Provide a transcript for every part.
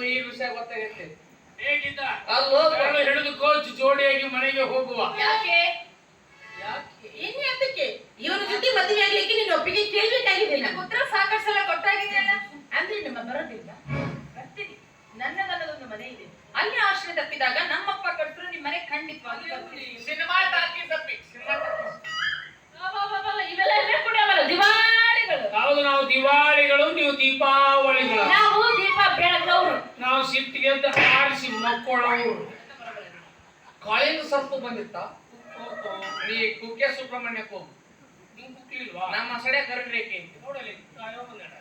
ನಿಮ್ಗೆ ಈ ವಿಷಯ ಗೊತ್ತಾಗೈತಿ. ಹೇಗಿದ್ದ? ಅಲ್ಲೋ ಬೆರಳು ಹಿಡಿದು ಕೋಚ್ ಜೋಡಿಯಾಗಿ ಮನೆಗೆ ಹೋಗುವ. ಯಾಕೆ? ಯಾಕೆ? ಇನ್ನು ಅದಕ್ಕೆ ಇವನ ಜೊತೆ ಮದುವೆ ಆಗ್ಲಿಕ್ಕೆ ನಿನ್ನ ಒಪ್ಪಿಗೆ ಕೇಳ್ಬೇಕಾಗಿದೆ ಉತ್ತರ ಸಾಕಷ್ಟು ಸಲ ಕೊಟ್ಟಾಗಿದೆಯಲ್ಲ ಅಂದ್ರೆ ನಿಮ್ಮ ಬರೋದಿಲ್ಲ ಬರ್ತೀನಿ. ನನ್ನದಲ್ಲದೊಂದು ಮನೆ ಇದೆ. ಅಲ್ಲಿ ಆಶ್ರಯ ತಪ್ಪಿದಾಗ ನಮ್ಮಪ್ಪ ಕಟ್ಟರು ನಿಮ್ಮ ಮನೆ ಖಂಡಿತವಾಗಿ ಬರ್ತೀನಿ ಸಿನಿಮಾ ಟಾಕಿ ತಪ್ಪಿ ಇವೆಲ್ಲ ಕೂಡ ಕುಡಿಯವಲ್ಲ ದಿವಾಳಿಗಳು. ಹೌದು ನಾವು ದಿವಾಳಿಗಳು ನೀವು ದೀಪಾವಳಿಗಳು ನಾವು ದೀಪ ಬೆಳಗವ್ರು ನಾವು ಸಿಟ್ಟಿಗೆ ಅಂತ ಆರಿಸಿ ಮಕ್ಕಳವರು ಕಾಳಿಂಗ ಸರ್ಪ ಬಂದಿತ್ತ? ನೀ ಕುಕ್ಕೆ ಸುಬ್ರಹ್ಮಣ್ಯಕ್ಕೆ ಹೋಗು. ನೀವು ಕುಕ್ಲಿಲ್ವಾ? ನಮ್ಮ ಸಡೆ ಕರೆಂಟ್ ರೇಖೆ ನೋಡಲಿ ಕಾಯೋ ಬಂದಾಡ.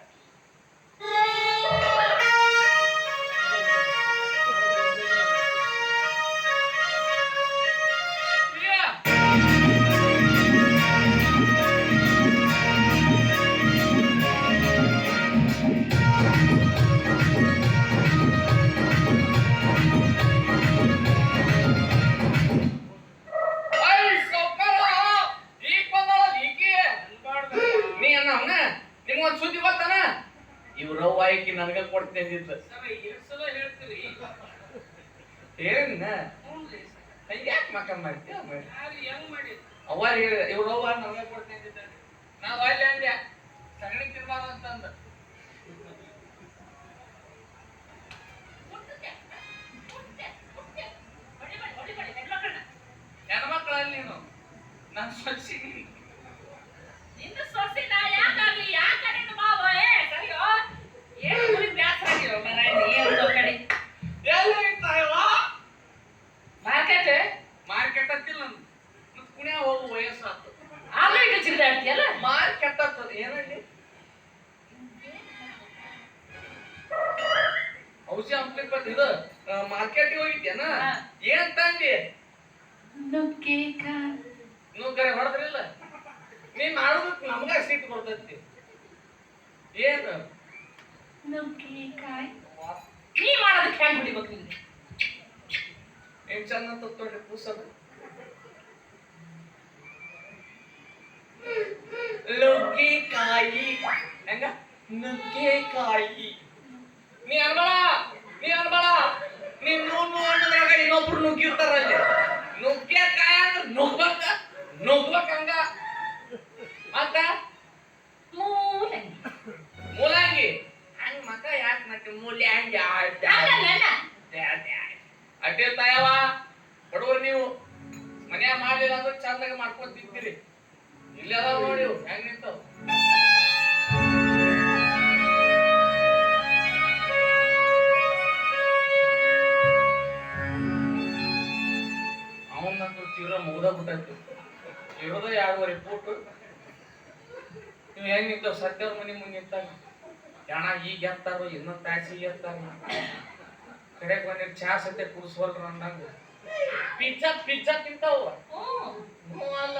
ಕೊಡ್ತೇನೆ ಹೇಳ್ತೀರಿ ಏನ. ಯಾಕೆ ಮಕ್ಕ ಮಾಡ್ತೀಯ? ಮಾಡಿದ್ರು ಅವ್ವ ಇವ್ರ ಅವ್ವ ನನಗ ಕೊಡ್ತೇನೆ ಅಂದಿದ್ದ ನಾವ್ ಅಲ್ಲಿ ಅಂದ್ಯ ಸಗಣಿ ತಿನ್ಬಾರ್ದು ಅಂತಂದ. ಹೆಣ್ಮಕ್ಳಲ್ಲಿ ನೀನು. ನಾನು ಸೊಸಿ ನೀನು. ನಿನ್ನ ಸೊಸೆ ನಾ ಯಾಕಾಗ್ಲಿ ಯಾಕ ನಿನ್ನ ಮಾವ ಏ ಸರಿಯೋ ಏನು ಗುರಿ ಬ್ಯಾಸರ ಆಗಿರೋ ಮರಾಯ ನೀ ಒಂದು ಕಡೆ ಎಲ್ಲಿ ಇರ್ತಾಯವ್ವ? ಮಾರ್ಕೆಟ್ ಮಾರ್ಕೆಟ್ ಹತ್ತಿಲ್ಲ ನಂದು ಮತ್ತ್ ಹೋಗು ವಯಸ್ಸಾತು ಆಗ್ಲೇ ಇಟ್ಟು ಚಿರಿದಾಡ್ತೀಯಲ್ಲ ಮಾರ್ಕೆಟ್ ಹತ್ತದ ಏನಲ್ಲಿ ಔಷಧಿ ಹಂಪ್ಲಿಕ್ ಬಂದ್ ಇದು ಮಾರ್ಕೆಟ್ಗೆ ಹೋಗಿದ್ಯಾನ? ಹಾ. ಏನ್ ತಂದಿ? ನುಗ್ಗೆಕಾಯಿ ನೀವು ಕರೆ ಹೊಡೆದ್ರಿಲ್ಲ ನೀ ನಮ್ಗ ಸಿಟ್ಟು ಬರ್ತೈತಿ. ಏನು? ನೀ ಮಾಡೋದಕ್ಕೆ ಹೆಂಗ್ ಬಿಡಿಬೇಕು ನಿಂಗೆ? ಏನ್ ಚಂದ ಅಂತ ಕೂಸದ. ನುಗ್ಗೆಕಾಯಿ. ಹೆಂಗ? ನುಗ್ಗೆಕಾಯಿ. ನೀ ಅನ್ಬಳ ನೀ ಅನ್ಬಳ ನೀ ನೂ ನೂ ಅನ್ನೋದ್ರಾಗ ಇನ್ನೊಬ್ರು ನುಗ್ಗಿರ್ತಾರ ಅಲ್ಲಿ. ನುಗ್ಗೆಕಾಯಿ ಅಂದ್ರೆ ನುಗ್ಬೇಕ ನುಗ್ಬೇಕ ಹಂಗ. ಮತ್ತ? ಮೂಲಂಗಿ. ಮೂಲಂಗಿ ಹಂಗ ಮಕ ಯಾಕೆ ಮತ್ತೆ ಮೂಲಂಗಿ ಅಡ್ಡಿರ್ತಾಯವ ಅಡ್ಡಿ ತಾಯವಾ ಬಡವರು ನೀವು. ಮನ್ಯಾಗ ಮಾಡ್ಲಿಲ್ಲ ಅಂದ್ರೆ ಚಂದಾಗ ಮಾಡ್ಕೊಂಡ್ ತಿಂತೀರಿ. ಇಲ್ಲಿ ನೋಡಿ ಹೆಂಗ್ ನಿಂತಾವ ಅವನಂತೂ ತೀವ್ರ ಮುಗ್ದ ಬಿಟ್ಟೈತಿ. ಇರೋದ ಎರಡುವರೆ ಫೂಟ್ ನೀವು ಹೆಂಗ್ ನಿಂತಾವ ಸತ್ಯವ್ರ ಮನೆ ಮುಂದೆ ನಿಂತಾಗ ಜನ ಈಗ ಎತ್ತಾರೋ ಇನ್ನೊಂದು ತಾಸಿ ಎತ್ತಾರ ಕಡೆಗೆ ಬಂದಿರ್ ಚಾ ಸತ್ಯ ಕುಡಿಸ್ವಲ್ರ ಅಂದಂಗ. ಪಿಜ್ಜಾ ಪಿಜ್ಜಾ ತಿಂತಾವ ಹ್ಞೂ ಅಲ್ಲ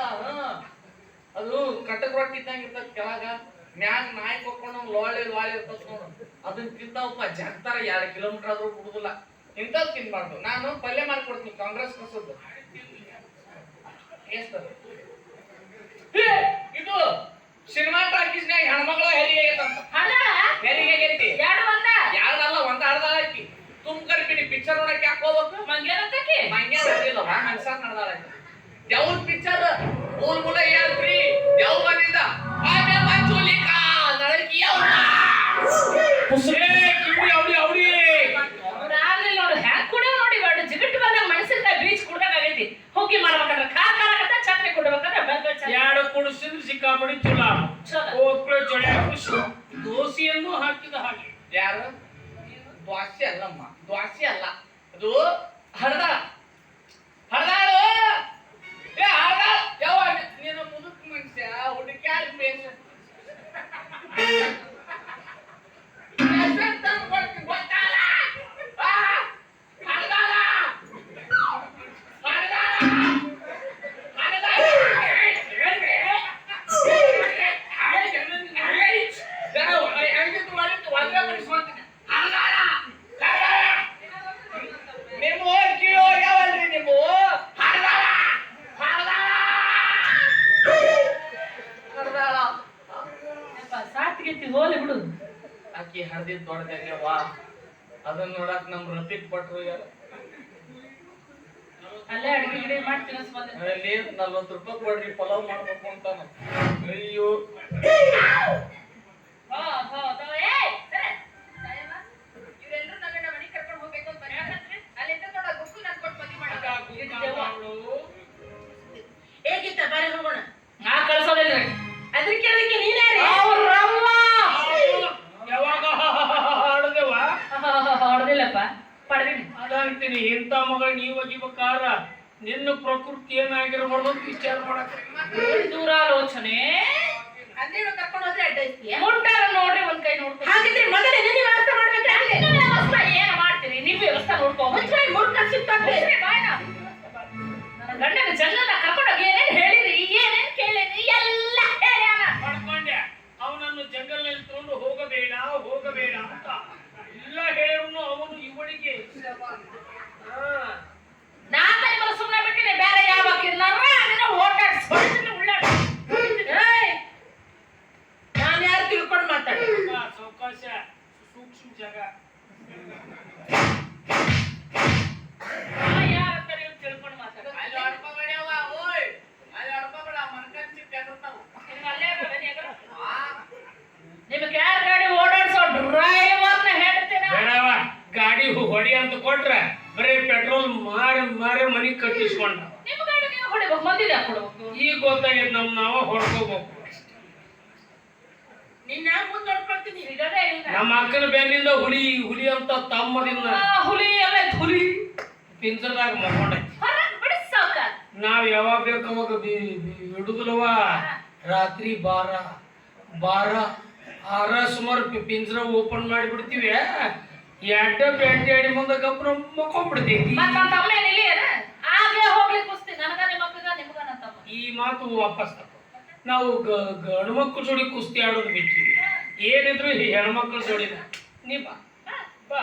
ಅದು ಕಟಕ್ ರೊಟ್ಟಿ ಇದ್ದಂಗ ಇರ್ತದ ಕೆಳಗ ಮ್ಯಾಗ ನಾಯಿ ಕೊಕ್ಕೊಂಡು ಲೋಳೆ ಲೋಳೆ ಇರ್ತದ ನೋಡು. ಅದನ್ನ ತಿಂತಾವಪ್ಪ ಜಗ್ತಾರ. ಎರಡು ಕಿಲೋಮೀಟರ್ ಆದ್ರೂ ಬಿಡುದಿಲ್ಲ. ಇಂಥದ್ದು ತಿನ್ಬಾರ್ದು. ನಾನು ಪಲ್ಯ ಮಾಡ್ಕೊಡ್ತೀನಿ ಕಾಂಗ್ರೆಸ್ ಕಸದ್ದು. ಇದು ಸಿನಿಮಾ ಟಾಕೀಸ್ನಾಗ ಹೆಣ್ಮಕ್ಳ ಹೆರಿಗೆ ಆಗೈತಂತ ಹೆರಿಗೆ ಆಗೈತಿ? ಯಾರಲ್ಲ ಒಂದ? ಐತಿ ತುಮ್ಕರ್ ಬಿಡಿ ಪಿಕ್ಚರ್ ನೋಡಕ್ ಯಾಕೆ ಹೋಗ್ಬೇಕು? ಮಂಗ್ಯಾರ ಹಂಗ್ಸಾರ್ ನಡ್ದಾಳ ದೇವ್ರ ಪಿಕ್ಚರ್ ಮೂಲ್ ಮೂಲ ಆಮೆ ಮಂಜುಲಿಕಾ ನಳಕಿ ಏ, ಕಿವಿ ಅವಡಿ ಅವಡಿ ನೋಡಿ ನೋಡಿ ಬಡ ಜಿಗಟ್ ಬಂದಾಗ ಮನಸ್ಸಿಂದ ಬೀಚ್ ಕುಡ್ದಾಗ ಆಗೈತಿ. ಹೋಗಿ ಮಾಡ್ಬೇಕಂದ್ರೆ ಖಾ ಚಟ್ನಿ ಕುಡ್ಬೇಕಂದ್ರೆ ಚಟ್ನಿ ಎರಡು ಕುಡಿಸಿದ್ರೆ ಸಿಕ್ಕಾಪಡಿ ಚುಲ. ಕುಡಿಸು. ದೋಸೆಯನ್ನು ಹಾಕಿದ ಹಾಗೆ. ಯಾರು? ದ್ವಾಸಿ ಅಲ್ಲಮ್ಮ. ದ್ವಾಸಿ ಅಲ್ಲ. ಅದು ಹರ್ದ ಸಾತ್ಗಿತ್ತಿ ವಾ. ಅದನ್ನ ನೋಡಕ್ ನಮ್ ರಫೀಕ್ ಭಟ್ರು ಅಲ್ಲೇ ಅಡಿಗೆ ಗಿಡಿ ಮಾಡಿ ತಿನ್ನಿಸ್ ಬಂದೆ ಅಲ್ಲಿ ನಲ್ವತ್ತು ರೂಪಾಯಿ ಕೊಡ್ರಿ ಪಲಾವ್ ಮಾಡ್ಬೇಕು ಅಂತಾನ. ಅಯ್ಯೋ. ಅಂತ ವಿಚಾರ ಮಾಡಕ್ ದೂರಾಲೋಚನೆ. ಅದೇನು ಕರ್ಕೊಂಡು ಹೋದ್ರೆ ಅಡ್ಡೈಸ್ತೀಯ? ಮುಟ್ಟಾರ ನೋಡ್ರಿ ಒಂದ್ ಕೈ ನೋಡ್ಕೊಂಡು ಹಾಗಿದ್ರೆ ಮೊದಲೇ ನಿನ್ನ ವ್ಯವಸ್ಥೆ ಮಾಡ್ಬೇಕ್ರಿ ಅಲ್ಲಿ ವ್ಯವಸ್ಥೆ ಏನ್ ಮಾಡ್ತೀರಿ? ನೀವು ವ್ಯವಸ್ಥೆ ನೋಡ್ಕೊ. ಮುಂಚೆ ಮೂರ್ ಸಿಕ್ತಾವೆ ನನ್ನ ಗಂಡನ ಜಂಗಲ್ನ ನಿಮ್ಗೆ ಯಾರ ಗಾಡಿ ಹೊಡಿ ಅಂತ ಕೊಟ್ರೆ ಬರೀ ಪೆಟ್ರೋಲ್ ಮಾರಿ ಮಾರಿ ಮನಿ ಕಟ್ಟಿಸ್ಕೊಂಡ ನಿಮ್ಮ ಗಾಡಿ ನೀವು ಹೊಡಿಬೇಕು ಮಂದಿಗೆ ಯಾಕೆ ಕೊಡ್ಬೇಕು ಈಗ ಗೊತ್ತಾಗೈತೆ ನಮ್ ನಾವ ಹೊಡ್ಕೋಬೇಕು ನಿನ್ನ ಮುಂದೆ ನೋಡ್ಕೊಳ್ತೀನಿ ಸಿಗದೇ ಇಲ್ಲ ನಮ್ಮ ಅಕ್ಕನ ಬೆನ್ನಿಂದ ಹುಲಿ ಹುಲಿ ಅಂತ ತಮ್ಮದಿಂದ. ಹುಲಿ ಎಲ್ಲ ಹುಲಿ. ಪಿಂಜರದಾಗ ಸಾವ್ಕಾರ್. ನಾವ್ ಯಾವಾಗ ಬೇಕು ಅವಾಗ ಹಿಡುದಲ್ವ? ರಾತ್ರಿ ಬಾರ ಬಾರ ಆರ ಸುಮಾರು ಪಿಂಜರ ಓಪನ್ ಮಾಡಿಬಿಡ್ತೀವಿ. ಎಡ್ಡ ಬೆಂಟೆ ಅಡಿ ಮುಂದೆ ಗಪ್ಪ ತಮ್ಮ ಈ ಮಾತು ವಾಪಸ್ ತಗೋ. ನಾವು ಗ- ಗಂಡು ಮಕ್ಕಳು ಜೋಡಿ ಕುಸ್ತಿ ಆಡೋದು ಬಿಟ್ಟಿವಿ ಏನಿದ್ರು ಹೆಣ್ಮಕ್ಳ ಜೋಡಿನ. ನೀ ಬಾ. ಬಾ.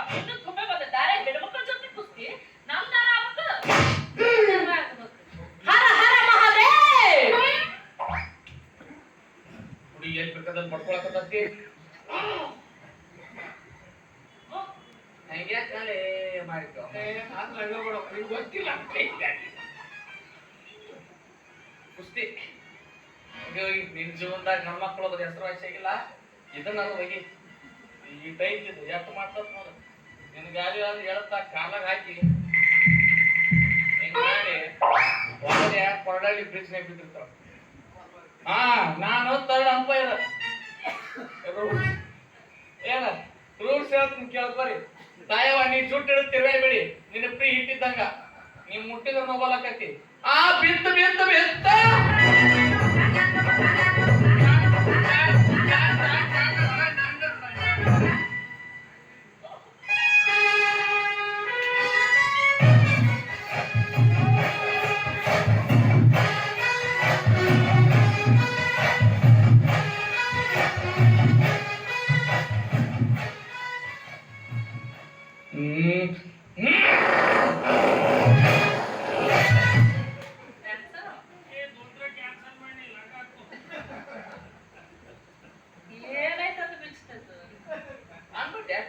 ಹುಡುಗಿ ಎಲ್ಲಿ ಹಂಗೆ ಕಾಲೇ ಗೊತ್ತಿಲ್ಲ ಕುಸ್ತಿ. ಹಂಗೆ ನಿನ್ ಜೀವನದಾಗ ಹೆಣ್ಮಕ್ಳು ಅದ್ರ ಹೆಸರು ಆಗಿಲ್ಲ. ಇದನ್ನ ಹೋಗಿ ಈ ಟೈಪ್ ಇದು ಎಷ್ಟು ಮಾಡ್ತದ ನೋಡು. ನಿನ್ ಗಾಡಿ ಅಂದ್ರೆ ಹೇಳ್ತಾ ಕಾಲಾಗ ಹಾಕಿ. ಮಾಡಿ? ಒಳಗೆ ಕೊರಡಳ್ಳಿ ಬ್ರಿಡ್ಜ್ನಾಗ ಬಿಟ್ಟಿರ್ತಾವ ಹಾ, ನಾನು ತರ್ಡ್ ಅಂಪೈರ್ ಏನ? ರೂಲ್ಸ್ ಹೇಳ್ತೀನಿ ಕೇಳ್ಕೊರಿ ತಾಯವ ನೀ ಜುಟ್ಟು ಹಿಡಿದು ತಿರ್ಗಾಡ್ಬೇಡಿ. ನಿನ್ನ ಫ್ರೀ ಹಿಟ್ಟಿದ್ದಂಗ ನೀ ಮುಟ್ಟಿದ್ರ ಮೊಬೈಲ್ ಹಾಕತಿ ಆ ಬಿತ್ತು ಬಿತ್ತು ಬಿತ್ತ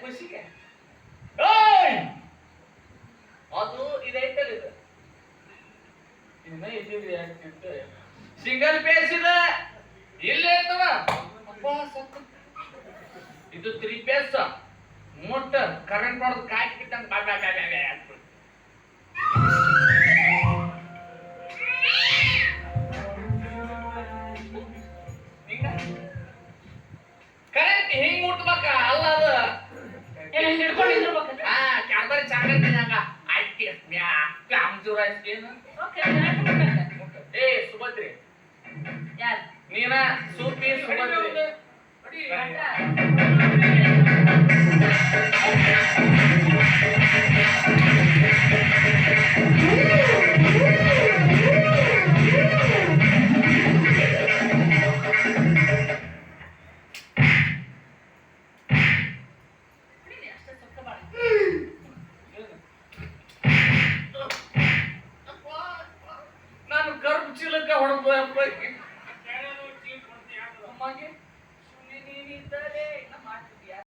ಖುಷಿಗೆ! ಅದು ಇದೈತಲ್ಲ ಇದು. ಇನ್ನ ಇಲ್ಲಿದೆ ಯಾಕೆ ಸಿಂಗಲ್ ಪೇಸ್ ಇದೆ. ಇಲ್ಲೇ ಇರ್ತವ ಇದು ತ್ರೀ ಪೇಸ್ ಮೋಟರ್ ಕರೆಂಟ್ ಮಾಡೋದು ಕಾಯಿ ಯಾರು